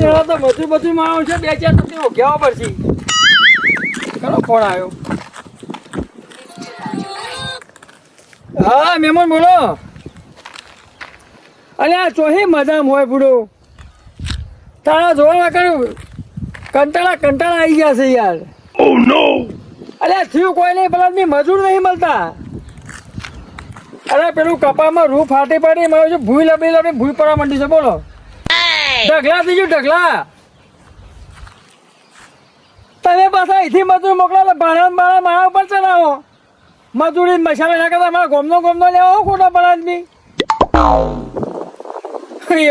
ત્યાં તો બધું બધું માણસ છે બે ચાર પડશે. ફોન આવ્યો. હા મહેમાન બોલો. અલે આ ચોહી મજામ હોય બુડો તારા જોવા કર્યું કંટાળા કંટાળા આવી ગયા છે યાર. અરે થયું કોઈ નહીં પેલા મજૂર નહીં મળતા. અરે પેલું કપામાં રૂ ફાટી પડી મારું છે ભૂઈ લપી લબી ભૂઈ પડવા માંડી છે બોલો. ઢગલા થઈ ગયું ઢગલા. તમે પાછા અહીંથી મજૂર મોકલા ભાણા ભાડા મારા ઉપર ચલાવો મજૂરી મસાલા ના કરતા મારા ગોમનો ગોમનો લેવો ખોટા પડા આદમી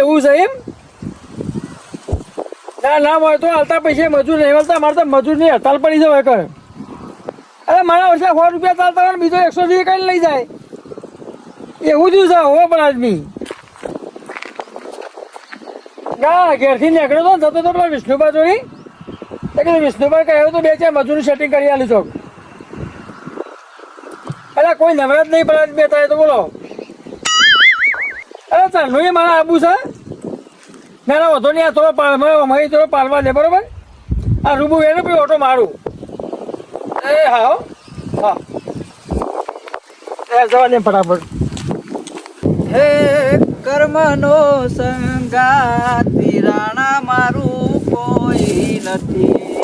એવું છે એમ? ના ના હોય તો હાલતા પૈસે મજૂર નહીં મળતા. મારે તો મજૂરની હડતાલ પડી જવાય કર અરે મારા વર્ષે સો રૂપિયા ચાલતા હોય બીજો એકસો વીસ કઈ લઈ જાય. એવું જ છે હો પણ આદમી ના ઘેરથી નીકળ્યો તો થતો તો પેલા વિષ્ણુબા જોડી. તો કીધું, વિષ્ણુભાઈ કહ્યું તો બે ચાર મજૂરી સેટિંગ કરી આલી ચોક. અરે કોઈ નવરાજ નહીં પડે બે થાય તો બોલો. અરે ચાલનું એ મારા આબુ છે. ના ના, વધો નહીં, આ થોડો પાલમાં અમારી થોડો પાલવા દે, બરોબર? આ રૂબુ એને પછી ઓટો મારું. એ, હા હા. જવા દે ફટાફટ. હે કર્મનો સંગાત રાણા મારું કોઈ નથી.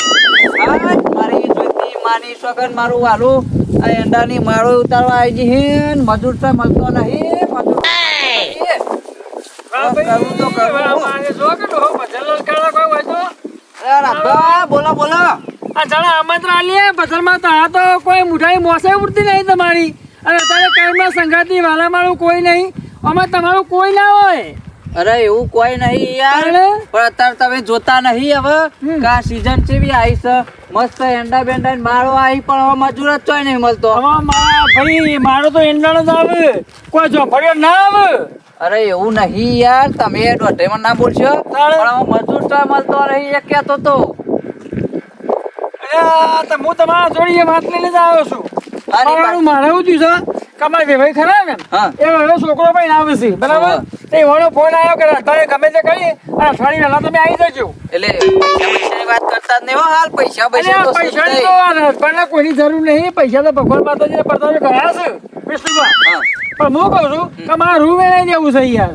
આજ મારી જોઈતી માની સગન મારું વાલું આ એંડાની માળો ઉતારવા આવી જઈ હે મજૂર તો મળતો નહીં. મજૂર કરવું તો કરવું. બોલો બોલો. આ જણા આમંત્રણ આલીએ. ભજનમાં તો તો કોઈ મુઠાઈ મોસે ઉડતી નહીં તમારી. અને અત્યારે કઈમાં સંગાતી વાલા મારું કોઈ નહીં. આમાં તમારું કોઈ ના હોય. અરે એવું કોઈ નહીં યાર. પણ અત્યારે તમે જોતા નહીં હવે. કા સીઝન ચેવી આવી છે. મસ્ત એંડા બેંડા ને માળો આવી પણ હવે મજૂર જ ચોય નહીં મળતો. હવે મારા ભાઈ મારો તો એંડાણ જ આવે. કોઈ ઝોપડીઓ ના આવે. અરે એવું નહીં યાર. તમે દોઢેમાં ના બોલશો. પણ હવે મજૂર ચોય મળતો નહીં એ કહેતો તો. હું તમારા જોડીએ વાત લઈને જ આવ્યો છું. અરે મારું મારે એવું થયું છે. કે અમારા વેવાઈ ખરા ને એ હવે છોકરો પણ આવે છે બરાબર? તે એવાનો ફોન આવ્યો કે અત્યારે ગમે તે કરી અને અઠવાડિયે પહેલા તમે આવી જજો. એટલે પૈસાની વાત કરતા જ નહીં હાલ પૈસા પૈસા તો પૈસાની તો થાય? કોઈની જરૂર નહીં પૈસા તો ભગવાન માતાજીને પડતા ગયા છે વિષ્ણુભાઈ પણ હું કહું છું કે મારા રૂમ વેણાઈ દેવું છે યાર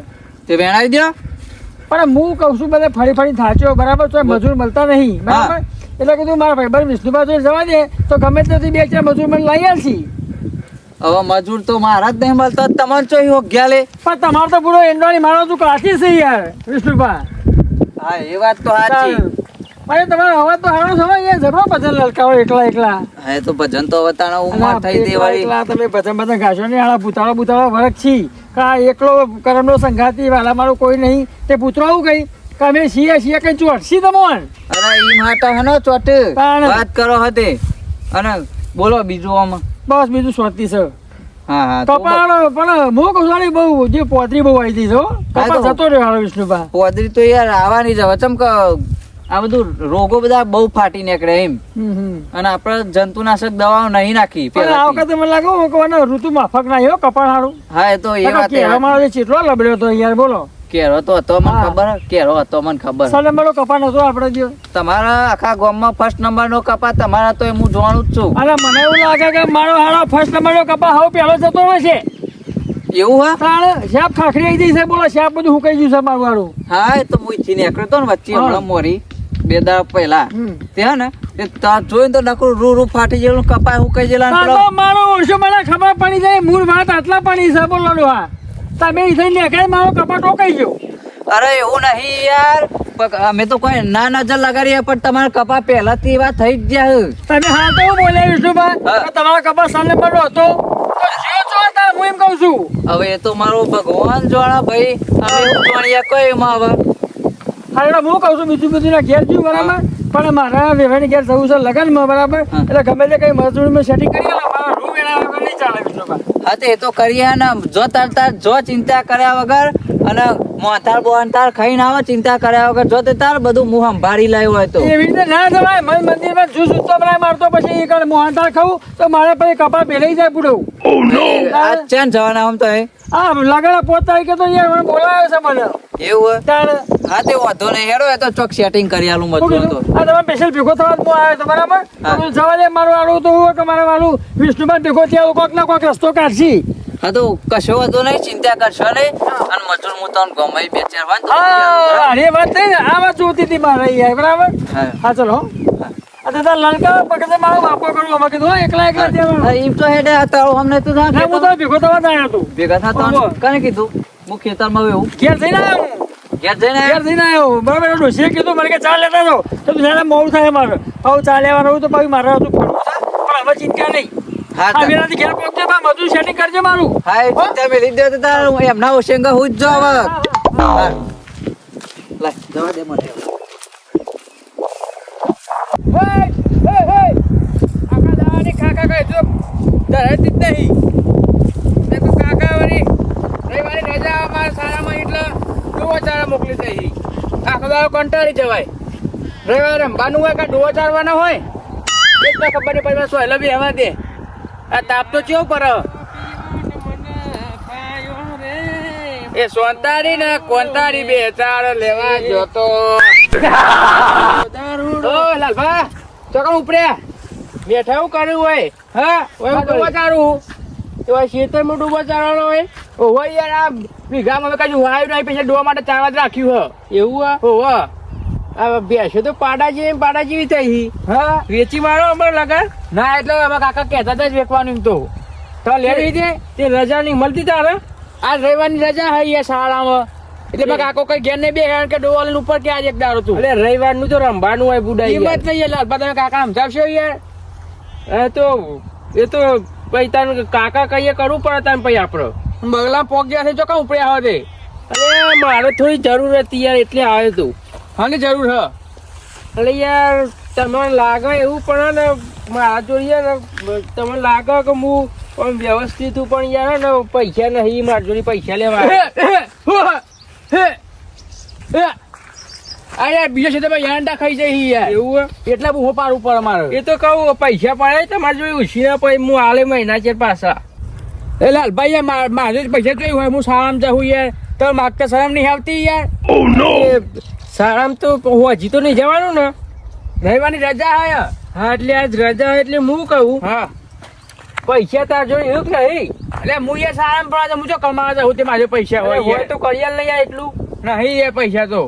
તે વેણાઈ દો પણ હું કહું છું બધા ફરી ફરી થાચ્યો બરાબર? તો મજૂર મળતા નહીં બરાબર? એટલે કીધું મારા ભાઈ વિષ્ણુભા જોડે જવા દે તો ગમે ત્યાંથી બે ચાર મજૂર મને લઈ આવશી. હવે મજૂર તો મારા જ નહીં મળતા તમારે ચોઈ હો ગયા લે. પણ તમારે તો પૂરો એંડોની મારો તું કાચી છે યાર વિષ્ણુભાઈ હા એ વાત તો સાચી. પણ તમારો અવાજ તો હારો છો એ જરૂર ભજન લલકાવો એકલા એકલા. હા તો ભજન તો વતાણા ઉમર અલા, થઈ દેવાળી એકલા તમે ભજન ભજન ગાશો ને હાલા ભૂતાળો ભૂતાળો વરખ છી. કા એકલો કરમનો સંઘાતી વાલા મારું કોઈ નહીં. તે પૂતરો આવું ગઈ કે અમે છીએ છીએ કઈ ચોટશી તમોન અરે ઈ માતા હનો ચોટ. તાણ. વાત કરો હતે અને બોલો બીજું આમ. બસ બીજું શાંતિ છે. હા હા તો કપાળો પણ હું કહું બહુ જે પોતરી બહુ આવી હતી છો તો- જતો રહ્યો હાલો વિષ્ણુભા. પોદરી તો યાર આવવાની જ હવે. ચમ આ બધું રોગો બધા બહુ ફાટી નીકળે એમ. અને આપણે જંતુનાશક દવાઓ નહીં નાખી પણ આ વખતે મને લાગે ઋતુ માફક ના આવ્યો કપાળ હારું. હા એ તો એ વાત મારો જે ચેટલો લબડ્યો હતો યાર બોલો. કેરો તો હતો મને ખબર કેરો હતો મને ખબર. સાલે મારો કપાળ નતો આપણે જો. તમારા આખા ગામમાં ફર્સ્ટ નંબર નો કપા તમારા તો એ હું જોવાનું જ છું. અરે મને એવું લાગે કે મારો હારો ફર્સ્ટ નંબર નો કપા હવે પેલો જતો રહેશે. એવું હા? તાણ શાપ ખાખરી આવી જઈ છે બોલો સાહેબ બધું હુકાઈ ગયું છે મારું વાળું હા એ તો હું ઈથી નીકળ્યો તો ને વચ્ચે હમણાં મોરી બે દા પહેલા. ત્યાં હે ને તા જોઈને તો નકરું રૂ રૂ ફાટી ગયેલું કપાય હુકાઈ ગયેલા મારો ઓછો મને ખબર પડી જાય મૂળ વાત આટલા પાણી છે બોલો ડોહા તમે ઈ નીકળે મારો કપા ટોકાઈ ગયો. અરે એવું નહીં યાર. અમે તો કોઈ ના નજર લગાડીએ પણ તમારા કપા પહેલાથી એવા થઈ જ ગયા તમે હા તો બોલ્યા વિષ્ણુભા હા. કે તમારો કપા સામે નંબર હતો? જ્યો હું એમ કહું છું. હવે એ તો મારો ભગવાન જોણા ભાઈ. અમે એવું કોઈ એમાં હવે. હા હું કહું છું બીજું બીજું ના ઘેર થયું બરાબર? પણ મારા વેવાણી ઘેર જવું છે લગનમાં બરાબર? એટલે ગમે તે કઈ મજૂરી સેટિંગ કરી મારા રૂમ એના વગર નહીં ચાલે વિષ્ણુભા હા તે તો કરીએ અને જો તાર તાર જો ચિંતા કર્યા વગર અને મોતાર બોનતાર ખાઈને આવે ચિંતા કર્યા વગર જો તે તાર બધું મું સંભાળી લાવ્યો હોય તો. એવી રીતે ના જવાય. મન મંદિરમાં જૂસ ઉત્તમ મારતો પછી એક મોહનતાર ખાવું તો મારે પછી કપા પહેરાઈ જાય પૂડવું આ ચેન જવાના આમ તો એ. આ લગડા પોતા કે તો યાર મને બોલાવ્યો છે મને. એવું હા તે વાંધો નહીં. હેડો એ તો ચોક સેટિંગ કરી આલું શું તો. આ તમે સ્પેશિયલ ભેગો થવા હું આવ્યો તો બરાબર. જવા દે મારું વાળું તો હું કે મારે વાળું વિષ્ણુમાં ભેગો થયા કોક ના કોક રસ્તો કાઢશી હા તો કશો વાંધો નહીં ચિંતા કરશો નહીં. અને મજૂર હું તમને ગમે બે ચાર તો બરાબર? અરે વાત થઈ ને આ વાત જોતી હતી મારે યાર બરાબર? હા. હા ચલો. આ લલકા પકડે મારો બાપો કરું અમે કીધું એકલા એકલા ત્યાં ઈમ તો હેડે હતા અમને તો ના હું. તો ભેગો થવા જ આવ્યો હતો ભેગા થતા. કને કીધું? હું ખેતરમાં એવું ઘેર થઈને આવ્યો. ઘેર જઈને ઘેર થઈને આવ્યો બરાબર એ ડોશીએ કીધું મને કે ચા લેતા જાઓ. તો મોડું થાય મારે હવે ચા લેવા રહું તો પછી મારે હતું ફરવું છે. પણ હવે ચિંતા નહીં. વેલાથી ઘેર પહોંચજે બા મજૂર સેટિંગ કરજે મારું. હા ચિંતા મેલી દે તો તાર એમના ઓશેંગા હું જ જો હવે લાય, જવા દે મને. હે, હે, હે. આખા દાવાની કાકા કહે જો ધરાતી જ નહીં. તો કાકા રવિવારે રજા અમારા શાળામાં એટલે ડોવા ચારા મોકલી દઈ આખો કંટાળી જવાય. રવિવારે રમવાનું હોય કે ડોવા ચારવાના હોય? ખબર નહીં પડે સોયલો બી હવા દે. આ તાપ તો ચેવું પર એ સોનતારી ને કોનતારી બે ચાર લેવા જોતો ઓ લાલભા ચોકડ ઉપરે બેઠા એવું કર્યું હોય? હા ઓય ડૂબો ચારું તો ખેતરમાં ડૂબો ચારવાનો હોય? ઓહો યાર આ હવે કશું વાયુ નહીં પછી ડોવા માટે ચારવા જ રાખ્યું હ. એવું હા? ઓહો. બેસો તો પાડા જેવી ને પાડા જેવી થઈ હા. વેચી મારો અમારે લગન? ના એટલે અમે કાકા કહેતા હતા જ વેચવાનું તો. તો લેવી દે તે રજા નહીં મળતી તારે આ રવિવારની રજા યાર શાળામાં. એટલે મેં કાકો કઈ ઘેર નહીં બે કે ડોવાલ ઉપર કે આજ એક દારો તું? એટલે રવિવારનું તો રમવાનું હોય બુડા હિંમત નહીં યાર લાલબા તમે કાકા સમજાવશો યાર? એ તો એ તો પછી તને કાકા કહીએ કરવું પડે તને પછી આપડે. બગલા પોક ગયા છે કાં ઉપડ્યા હોય તે અરે મારે થોડી જરૂર હતી યાર એટલે આવ્યો તું. હાની જરૂર હ. એટલે યાર તમને લાગે એવું પણ હે ને મારા જોડે યાર ને તમને લાગે કે હું પણ વ્યવસ્થિત હું પણ યાર ને પૈસા નહીં મારા જોડે પૈસા લેવા. અરે બીજો છે તમે યાંડા ખાઈ જાય યાર. એવું એટલા બહુ પાડવું પડે મારે એ તો કહું પૈસા પડે તમારે જોડે ઉછીના પછી હું આલે મહિના છે પાછા. એ લાલભાઈ યાર મા- મારે જોડે પૈસા જોઈ હોય હું સારામાં જાઉં યાર. તો માગતા શરમ નહીં આવતી યાર? એ શાળામાં તો હું હજી તો નહીં જવાનું ને. રવિવારની રજા હા. હા એટલે આજ રજા હોય એટલે હું કહું. હા. પૈસા તાર જોડે એવું કે નહીં. એટલે હું એ સારામાં પડે હું જો કમાવા જાઉં? તે મારે પૈસા હોય હોય તો કરિયાલ લઈ યાર એટલું. નહીં એ પૈસા તો.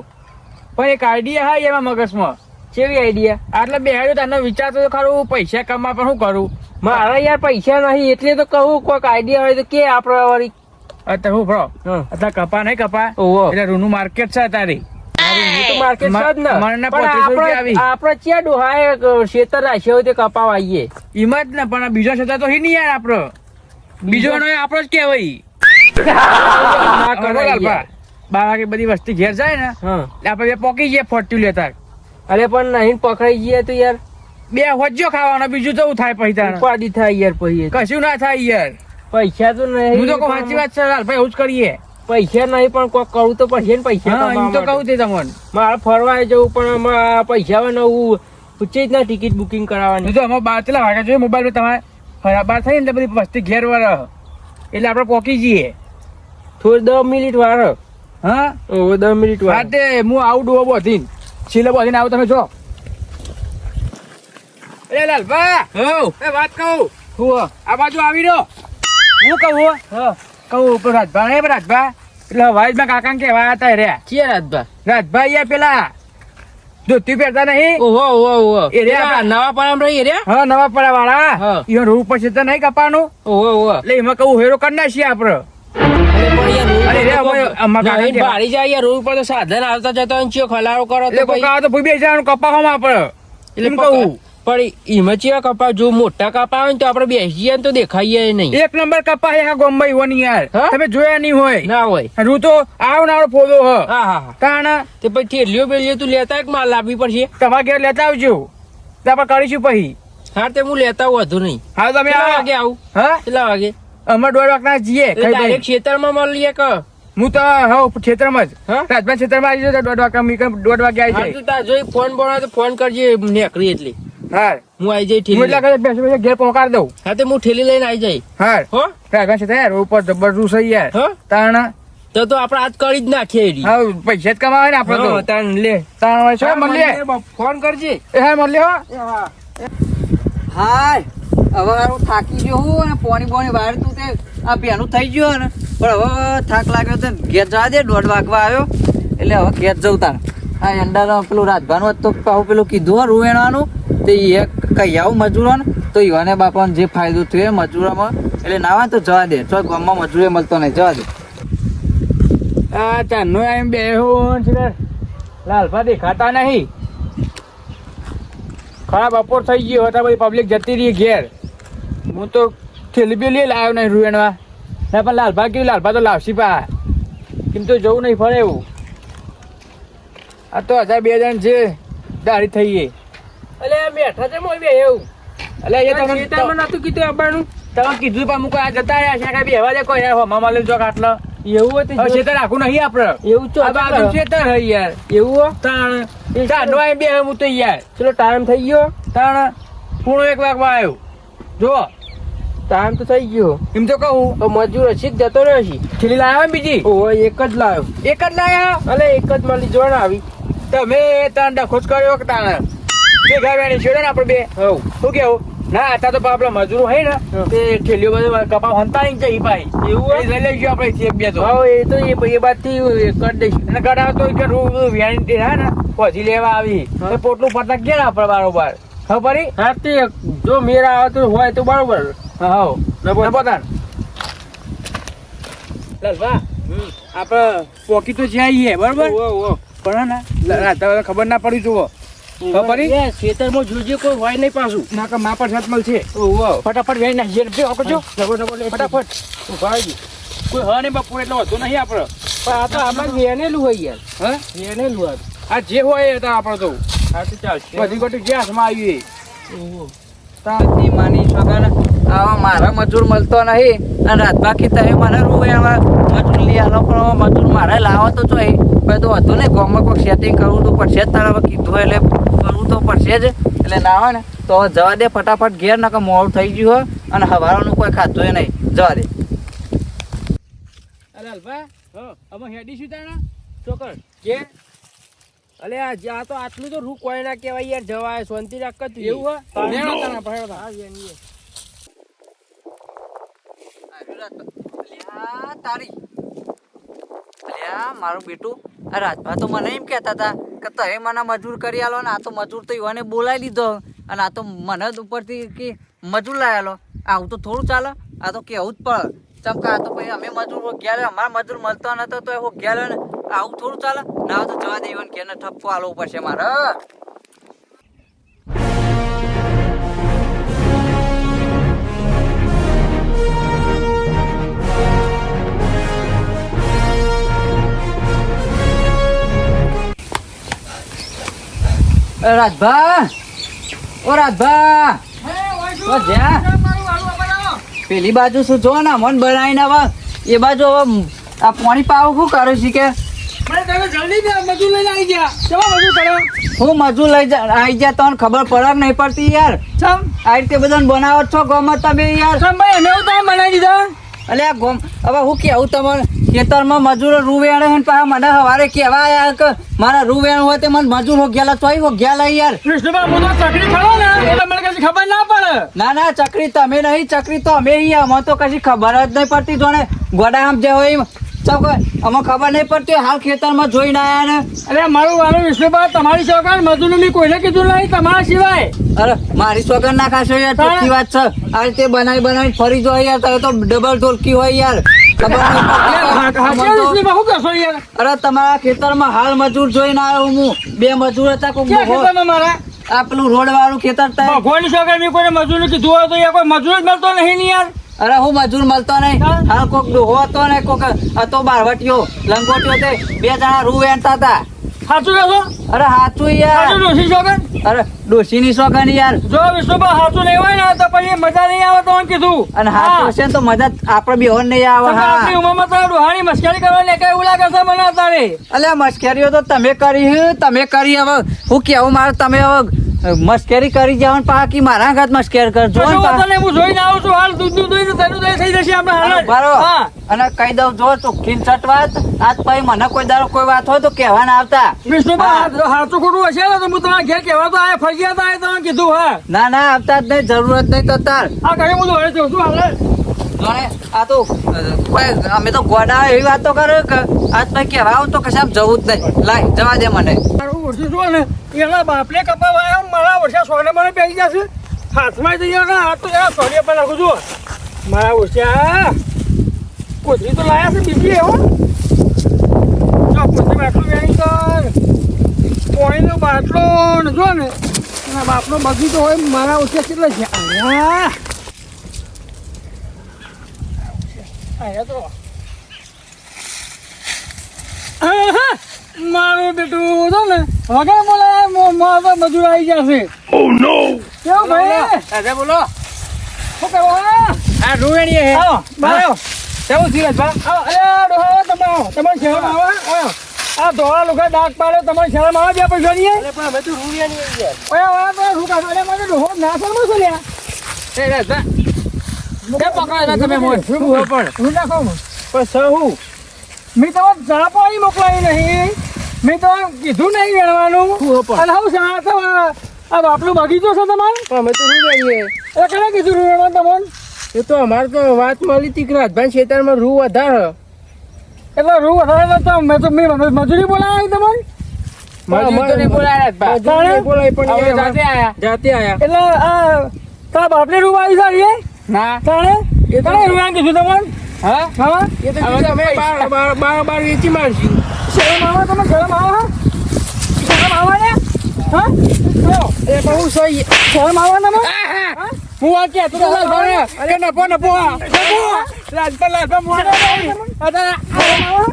પણ એક આઈડિયા હા એમાં મગજમાં. કેવી આઈડિયા આટલે બેહાડ્યો તને વિચાર તો ખરું પૈસા કમા પણ શું કરું? મારા યાર પૈસા નહીં એટલે તો કહું કોઈક આઈડિયા હોય તો કે આપણે વળી. અત્યારે હું ભરો અત્યારે કપા નહીં કપા. એટલે રૂનું માર્કેટ છે તારી માર્કેટ છે જ ને. મણના પણ 35 રૂપિયા આવી. આપણે આપણે ક્યાં ડોહાએ શેતર રાખ્યો હોય તે કપાવા આવીએ? ઈમાં જ ને પણ આ બીજો છે તો નહીં યાર આપણો. બીજો નો આપણો જ કહેવાય. ના કરો કરાય લાલભા. યાર. બાર વાગે બધી વસ્તી ઘેર જાય ને હા. એટલે આપણે બે પોકી જઈએ ફોર્ટી લેતા. અરે પણ નહીં પકડાઈ જઈએ તો યાર. બે હોજો ખાવાનો બીજું તો થાય પછી તારે. ઉપાડી થાય યાર પછી કશું ના થાય યાર. પૈસા તો નહીં. હું તો સાચી વાત છે લાલભાઈ એવું જ કરીએ. પૈસા નહીં પણ કોક કરવું તો પડશે ને પૈસા એમ તો કહું છે તમને. મારે ફરવા જવું પણ પૈસા હોય ને હું ઉચ્ચે ના ટિકિટ બુકિંગ કરાવવાની. તો અમારે બાર ચલા વાગ્યા જોઈએ મોબાઈલ તમારે ફરાબાર થઈ ને બધી વસ્તી ઘેર વાર એટલે આપણે પોકી જઈએ. થોડી દસ મિનિટ વાર હા. ઓ દસ મિનિટ વાર. તે હું આવું ડુઓ બોધીન. છેલ્લે બોધીને આવું તમે જો. એ લાલભા! હો એ વાત કહું. હું આ બાજુ આવી રહ્યો. હું કહું હો. કહું રાજભા નહીં રાજભા. એટલે વાઈજમાં કાકા કેવા હતા રે. ચિયા રાજભા? રાજભા યાર પેલા ધોતી પહેરતા નહીં? ઓહો ઓહો ઓહો. એ. નવા પારામ રહી રે હા નવા પડા વાળા. ઈયો રૂ પછી તો નહીં કપાનું ઓહો ઓહો. એટલે એમાં કહું હેરો કરી નાખીએ આપણે. સાધન આવતા જતો ખલારો કરો એટલે તો કપાવામાં આપણે. એમ કહું. પણ એમાં ચિયા કપા જો મોટા કપા હોય ને તો આપણે બેસી જઈએ ને તો દેખાઈએ નહીં. એક નંબર કપા હે આ ગોમ્બઈ હોની યાર. તમે જોયા નહીં હોય. ના હોય. રૂ તો આવ ફોદો હ. હા હા કારણ તે પછી થેલીઓ બેલીઓ તું લેતા એક માલ લાવવી પડશે? તમારા ઘેર લેતા આવજો. તે આપણે કરીશું પછી. હા તે હું લેતા આવું વધુ નહીં. હા તમે આ વાગે આવું? હા? કેટલા વાગે? અમે દોઢ વાગના જઈએ ડાયરેક્ટ ખેતરમાં મળીએ કે? હું તો હવે ખેતરમાં જ. રાજભાઈ ખેતરમાં આવી જતો દોઢ વાગે મી દોઢ વાગે આવી જાય. તું તાર જોઈ ફોન બોલાવે તો ફોન કરજે નેકરી એટલી. હા હું આવી જઈ હું ઠેલી એટલા લઈને. બેસી બેસી ઘેર પહોંચાડ દઉં. હા તે હું ઠેલી લઈને આવી જઈ. હા. હો? રાજભાઈ ખેતર યાર ઉપર જબરદસ્ત છે યાર. હા? તાણ. તો તો આપણે આજ કરી જ નાખીએ એડી હા પૈસા જ કમાવે ને આપડે તો. તાણ લે. તાણ હોય છે હા, મળીએ. ફોન કરજે. એ હા મળીએ હો. હાય. હવે હું થાકી ગયો હું અને પોણી પોણી વાર તું તે આ બેનું થઈ ગયું ને પણ હવે થાક લાગ્યો તો ઘેર જવા દે દોઢ વાગવા આવ્યો. એટલે હવે ઘેર જવું તાર આ અંડા પેલું રાજભાનું હતું પેલું કીધું હો રૂવેણાનું તે એ કઈ આવું મજૂરો ને તો યુવાને બાપાને જે ફાયદો થયો મજૂરોમાં, એટલે નાવા તો જવા દે. તો ગામમાં મજૂરે મળતો નહીં, જવા દે. આ ચાંદનો એમ બેહું છે લાલભા દેખાતા નહીં. ખરાબ બપોર થઈ ગયો હતા પછી પબ્લિક જતી રહી ઘેર. હું તો થેલી લાવ્યો નહીં રૂએણવા. ના, પણ લાલભા કીધું લાલભા તો લાવશી કેમ તો જવું નહીં ફરે એવું. આ તો હજાર બે જણ છે દાઢી થઈ ગઈ બેઠા છે મોય એવું. એટલે એ તમને નતું કીધું આવવાનું તમે કીધું પણ મુકો આ જતા રહ્યા છે કઈ બેવા દે કોઈ યાર હોમા માલે જો આટલા એવું હતું ખેતર આખું નહીં આપણે. એવું તો આ બાજુ ખેતર હે યાર. એવું? તાણ. ચાંદનો એમ બે હું તો યાર. ચલો ટાઈમ થઈ ગયો. તાણ પૂણો એક વાગવા આવ્યો જો. ટાઈમ તો થઈ ગયો. એમ તો કહું. તો મજૂર હશે જ જતો રહ્યો છે. છેલ્લી લાવ્યા બીજી? ઓ એક જ લાવ્યો એક જ લાવ્યા અલે એક જ મળી જોણ આવી. તમે તાણ ડખોજ કર્યો કે તાણ? બે ઘર વેણી છેડો ને આપણે બે. હવ શું કેવું? ના આતા તો આપડે મજૂરો હોય ને. હા. તે ઠેલીઓ બધું કપા હંતાઈ જઈ ભાઈ એવું હોય? લઈ લઈશું આપણે ચેપ બે તો. હા એ તો એ એ બાદથી કરી દઈશું. અને ગડા તો કે રૂ વેણી હા ને પછી લેવા આવી. હા. પોટલું પટક ગયા ને આપણે બારોબાર ખબર હા તે જો મેરા આવતો હોય તો બરોબર. હા હો નબો- નબોદાન આપણે પોકી તો જ્યાં બરોબર. પણ હે ખબર ના પડી જુઓ. ખબર ખેતરમાં જોજે કોઈ હોય નહીં પાછું. ના કે માપર સાત મળશે ઓહો ફટાફટ વેણી નાખીએ બે ઓકજો ડબો ડબો ફટાફટ. ભાઈ કોઈ હ નહીં બપોર એટલે વધુ નહીં આપણે પણ આ તો આમાં વેનેલું હોય યાર. હા? વેનેલું હોય આ જે હોય એ તો આપણે તો તો ચાલશે બધી ગોટી ગેસમાં આવી ઓહો. તાતી માની છોકરા આવા મારા મજૂર મળતો નહીં. અને રાત બાકી તમે મને રૂવેણમાં મજૂર લઈ આલો પણ મજૂર મારે લાવો તો જોઈએ. પણ તો હતું ને ગોમાં કોઈ સેટિંગ કરવું તો પડશે જ તારા કીધું એટલે તો પડશે જ. એટલે ના હોય ને તો જવા દે ફટાફટ ઘેર નકર મોડું થઈ ગયું હોય અને હવારનું કોઈ ખાતું નહીં. જવા દે. અરે અલ્પા અમે હેડી શું તાણા? ચોકડ. કે અલે આ જે- આ તો આટલું તો રૂ કોઈ ના કહેવાય યાર જવાય શાંતિ રાખ તું. એવું હોય હા, લેણો તાણા, તાણા. હા, તારી. મારું બેટું રાજભા તો મને એમ કહેતા હતા કે તમે મને મજૂર કરી આલો ને આ તો મજૂર તો યુવાને બોલાવી લીધો. અને આ તો મને જ ઉપરથી કે મજૂર લાવેલો આવું તો થોડું ચાલે, આ તો કેવું જ પડે. ચમ કે આ તો ભાઈ અમે મજૂર ગયા અમારા મજૂર મળતો નતો તો એ ગયા ને. આવું થોડું ચાલે. ના તો જવા દેવાનું કે ઠપકો આલવો પડશે મારે. રાજભા? ઓ રાજભા? ઓ જ્યાં? પેલી બાજુ શું જો ને મન બનાવીને હવે એ બાજુ હવે આ પાણી પાવ શું કરું છું કે? ગયા હું મજૂર લઈ જા આવી જાય તને ખબર પડે નહીં પડતી યાર. આ રીતે બધાને બનાવો છો ગોમાં તમે યાર. ભાઈ એને બનાવી દીધા? એટલે આ ગોમ હવે હું કેવું તમારે ખેતરમાં મજૂરો રૂવેણ હે પાછા મને સવારે કેવા આયા કે મારા રૂવેણ હોય તે મને મજૂર હો ગયેલા તોય હો ગયેલા યાર. કૃષ્ણભાઈ હું તો ચકરી ખરો ને એટલે મને કશી ખબર ના પડે. ના ના ચકરી તમે નહીં ચકરી તો અમે અહીંયા અમે તો કશી ખબર જ નહીં પડતી જોને ગોડા આમ જે હોય કે અમે ખબર નહીં પડતી હાલ ખેતરમાં જોઈને આયા ને. અરે મારું વાળું વિષ્ણુભાઈ તમારી ચોકાન મજૂર કોઈને કીધું નહીં તમારા સિવાય. અરે મારી સોગન ના ખાશો યાર ચોખ્ખી વાત છે. આ રીતે બનાવી બનાવી ફરી જો યાર તમે તો ડબલ ઢોલકી હોય યાર. અરે તમારા ખેતરમાં હાલ મજૂર જોઈને આવ્યો હું. બે મજૂર હતા કોઈ મારા? આ પેલું રોડ વાળું ખેતર ચોકાન મેં કોઈ મજૂર કીધું હોય તો કોઈ મજૂર જ મળતો નહીં ને યાર. અરે હું મજૂર મળતો નહીં. હા? કોક ડોહો હતો ને કોક હતો બારવટીયો લંગોટીયો તે બે જણા રૂ વેણતા હતા. સાચું કહો અરે સાચું યાર. સાચું ડોશી અરે ડોસી ની શોખન યાર. જો વિષ્ણુભા સાચું નહીં હોય ને તો પછી મજા નહીં આવે તો કીધું. અને હા. હશે તો મજા આપણે બી હોન નહીં આવે હા. આપણી ઉંમરમાં તો ડોહાની મસ્કરી કરવાની કઈ ઉલા છે મને અત્યારે? અલ્યા મસ્કરીઓ તો તમે કરી તમે કરી હવે. હું કેવું મારે તમે હવે મસ્કેરી કરી જાવ પાકી મારા હાથ મસ્કેર કરજો ને કશું પા- હું જોઈને આવું છું. હાલ દૂધ ને તેનું દહીં થઈ જશે આપણે હાલ. બરો હા અને કહી દઉં જો ચોખ્ખી ને વાત. આજ પછી મને કોઈ દારો કોઈ વાત હોય તો કહેવા ના આવતા. વિષ્ણુભા હા. જો હાચું ખોટું હશે ને તો હું તમારા ઘેર કહેવા તો આયા ફરજિયાત આયા તમે કીધું હા. ના ના આવતા જ નહીં જરૂરત નહીં તો તાર. આ ઘરે હું તો જઉં છું હાલ જ. આ તો અમે તો ગોડા એવી વાતો કરે કે આજ પછી કહેવા આવું તો કશામ જવું જ નહીં. લાય જવા દે મને. ઓછું છું ને. એના બાપને આવ્યા, મારા ઓછા સોને મને બેસી જશે. હાથમાં જઈ ગયા હાથ તો એના સોને પર નાખું છું. મારા ઓછા કોથળી તો લાયા છે બીજી એવો જો કોથળી બાટલો વેણી કર પોણીનો બાટલો જો ને, એના બાપનો બગીચો હોય, મારા ઓછા કેટલા છે? અહીંયા અહીંયા તો. આહા! મારું બેટું જો ને વગર બોલાય મજૂર આવી ગયા મજૂર આવી જશે. કેવું ભાઈ? દાદા બોલો. શું કરો આ રૂવેણી હે. આવો આવો. કેવું ધીરજ બા આવો અરે આ ડોહા તમે આવો તમારે શરમ આવે આવો. આ ધોળા લોકો ડાક પાડે તમારે શરમ આવે બે પૈસા નહીં અરે પણ બધું તો રૂડિયા નહીં યાર ઓય આ તો શું કાઢો? અરે મને ડોહો ના શરમો છો લ્યા? એ રાજા કે પકડાય તમે મોય શું પણ હું નાખો? હું. પણ સહુ મેં તો ચા પાણી મોકલાવી નહીં. મેં તો કીધું નહીં વેણવાનું. પણ? અને હું શા આ બાપનું બગીચો છે તમારે? પણ અમે તો રૂ નહીં એટલે કને કીધું વેણવાનું તમને? એ તો અમારે તો વાત મળી હતી કે રાજભાઈ ખેતરમાં રૂ વધારે. એટલે રૂ વધારે તો મેં તો મેં મજૂરી બોલાવી તમારે? મજૂર તો નહીં બોલાયા જ બા મજૂર નહીં બોલાય પણ હવે યાર જાતે આયા. જાતે એટલે આ તારા બાપને રૂ આવી સારી ના. તાણે? એ તો- કને રૂ કીધું તમને? હા? હા? એ તો અમે. બાર બાર બાર વેચી મારશું. શરમ આવે? તમે શરમ આવે? શરમ આવે ને? હા? એ બહુ સહી શરમ આવે ને હું આ કે તો લાલભાઈ અરે નપો નપો. નપો લાલભા લાલભા મોડે અરે શરમ આવે?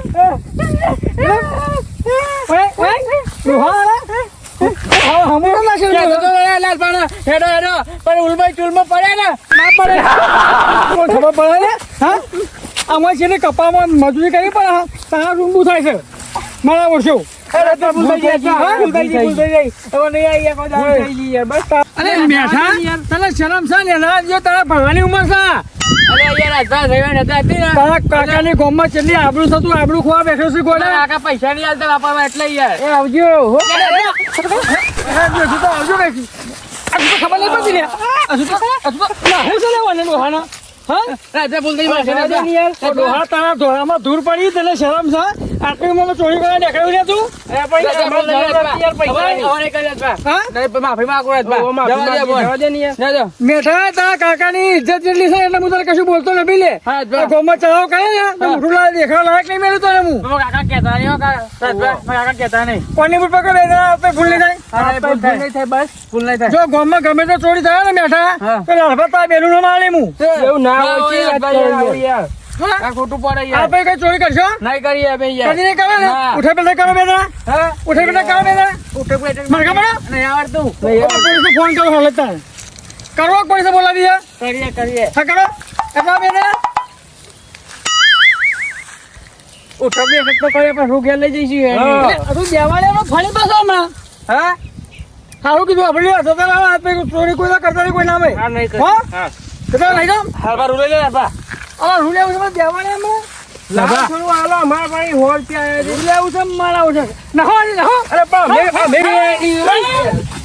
ઓય ઓય ડોહા આવે હા? હમણાં ના તો લાલભા ના હેડો હેડો. પણ ઉલમાઈ ચૂલમાં પડે ને? ના પડે. ખબર પડે ને? હા? આમાં છે ને કપામાં મજૂરી કરવી પડે તારા રૂંબું થાય છે. મારા વર્ષો. ને ના. ને પૈસા નહીં આલતા એટલે યાર. એ આવજો આવજો. તો આવજો બેસી આ તો ખબર નહીં પડતી ને. આ તો આ તો ના હું છે લેવાને રાજા ભૂલ ડોહા તારા પડી તને શરમ છે. આટલી ચોરી કરવા નીકળ્યું ને તું? ભૂલ ને ઇજ્જત જેટલી છે એટલે હું તને કશું બોલતો નથી લે. ગોમાં ચડાવ કરે ને તો લાવે દેખાવ લાયક નહીં મેળ્યું તને હું. કાકા કેતા નહીં કાકા. કોની પર પકડ ભૂલ નહીં થાય? ભૂલ ભૂલ નહીં થાય, બસ. ભૂલ નહીં થાય. જો ગામમાં ગમે તો ચોરી થાય ને મેઠા. તો લાભા તારા બેનું ના મારે હું. એવું ના ના ખોટું પડે યાર. આપણે કઈ ચોરી કરશો નહીં કરીએ અમે યાર. કદી નહીં કરો ને ઉઠે પેલા કરો બે હા? ઉઠે પેલા કરો બે ઉઠે બેઠે મને નહીં આવડતું. પોલીસે ફોન કરો હાલ તારે કરો પોલીસે બોલાવી દે કરીએ, કરીએ. હા કરો એટલા બે જણા ઉઠો બેઠે તો કરીએ, પણ રૂ લઈ જઈશું યાર. હા. એટલે તું દેવાળિયાનો ફરી પાછો હમણાં હા? સારું કીધું આપણે હતા તારા હાથ પે ચોરી કોઈ કરતા નહીં કોઈ હા? કેટલા લઈ જાઓ હાલવા રૂ લઈ લે, રાજભા. આ રૂલે આવું છે દેવાળિયામાં લાવા થોડું હાલો અમારા ભાઈ હોળ ત્યાં. રૂલે છે મારા આવું છે. નહો નહો. અરે પણ અમે અમે બી